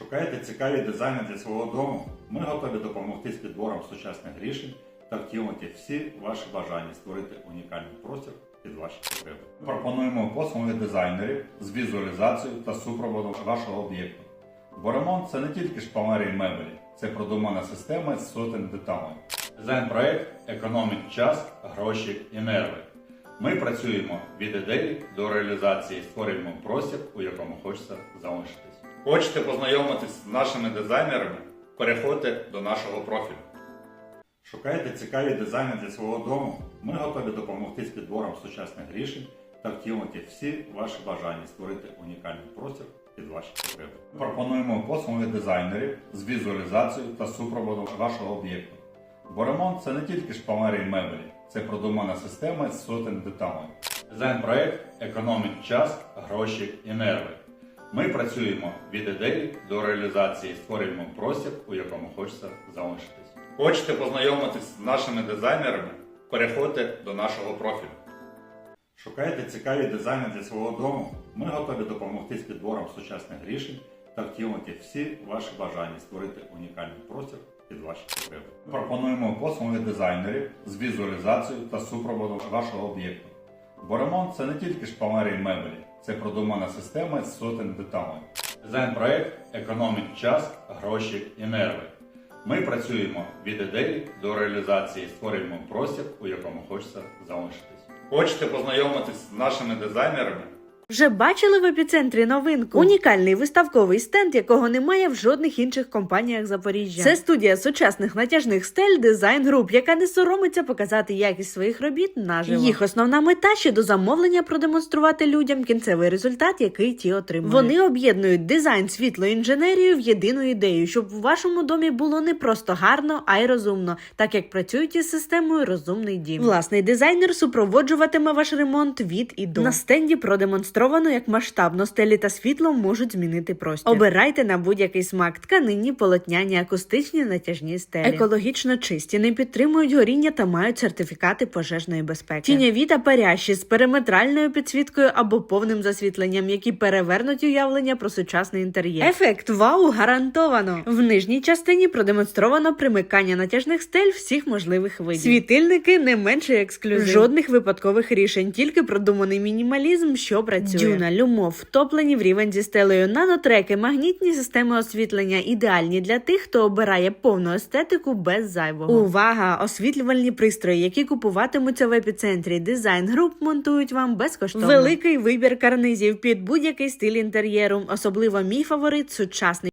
Шукаєте цікаві дизайни для свого дому? Ми готові допомогти з підбором сучасних рішень та втілити всі ваші бажання створити унікальний простір під ваші потреби. Ми пропонуємо послуги дизайнерів з візуалізацією та супроводом вашого об'єкту. Бо ремонт це не тільки шпалери і меблі, це продумана система з сотень деталей. Дизайн-проект економить час, гроші і нерви. Ми працюємо від ідеї до реалізації, створюємо простір, у якому хочеться залишитись. Хочете познайомитись з нашими дизайнерами? Переходьте до нашого профілю. Шукаєте цікаві дизайни для свого дому? Ми готові допомогти з підбором сучасних рішень та втілити всі ваші бажання створити унікальний простір під ваші потреби. Пропонуємо послуги дизайнерів з візуалізацією та супроводом вашого об'єкту. Бо ремонт це не тільки шпалери і меблі, це продумана система з сотень деталей. Дизайн-проект економить час, гроші і нерви. Ми працюємо від ідеї до реалізації, створюємо простір, у якому хочеться залишитись. Хочете познайомитись з нашими дизайнерами? Переходьте до нашого профілю. Шукаєте цікаві дизайни для свого дому? Ми готові допомогти з підбором сучасних рішень та втілити всі ваші бажання створити унікальний простір під ваші потреби. Пропонуємо послуги дизайнерів з візуалізацією та супроводом вашого об'єкту. Бо ремонт це не тільки шпалери і меблі, це продумана система з сотень деталей. Дизайн-проект економить час, гроші і нерви. Ми працюємо від ідеї до реалізації, створюємо простір, у якому хочеться залишитись. Хочете познайомитись з нашими дизайнерами? Вже бачили в епіцентрі новинку? Унікальний виставковий стенд, якого немає в жодних інших компаніях Запоріжжя. Це студія сучасних натяжних стель дизайн груп, яка не соромиться показати якість своїх робіт наживо. Їх основна мета ще до замовлення продемонструвати людям кінцевий результат, який ті отримують. Вони об'єднують дизайн, світло, інженерію в єдину ідею, щоб у вашому домі було не просто гарно, а й розумно, так як працюють із системою Розумний дім. Власний дизайнер супроводжуватиме ваш ремонт від і до. На стенді продемонстровано, як масштабно стелі та світло можуть змінити простір. Обирайте на будь-який смак тканині, полотняні, акустичні, натяжні стелі. Екологічно чисті, не підтримують горіння та мають сертифікати пожежної безпеки. Тіньові та парящі з периметральною підсвіткою або повним засвітленням, які перевернуть уявлення про сучасний інтер'єр. Ефект вау гарантовано. В нижній частині продемонстровано примикання натяжних стель всіх можливих видів. Світильники не менше ексклюзив. Жодних випадкових рішень, тільки продуманий мінімалізм, що працює. Дюна, люмов, втоплені в рівень зі стелею, нанотреки, магнітні системи освітлення ідеальні для тих, хто обирає повну естетику без зайвого. Увага! Освітлювальні пристрої, які купуватимуться в епіцентрі. Дизайн груп монтують вам безкоштовно. Великий вибір карнизів під будь-який стиль інтер'єру. Особливо мій фаворит сучасний.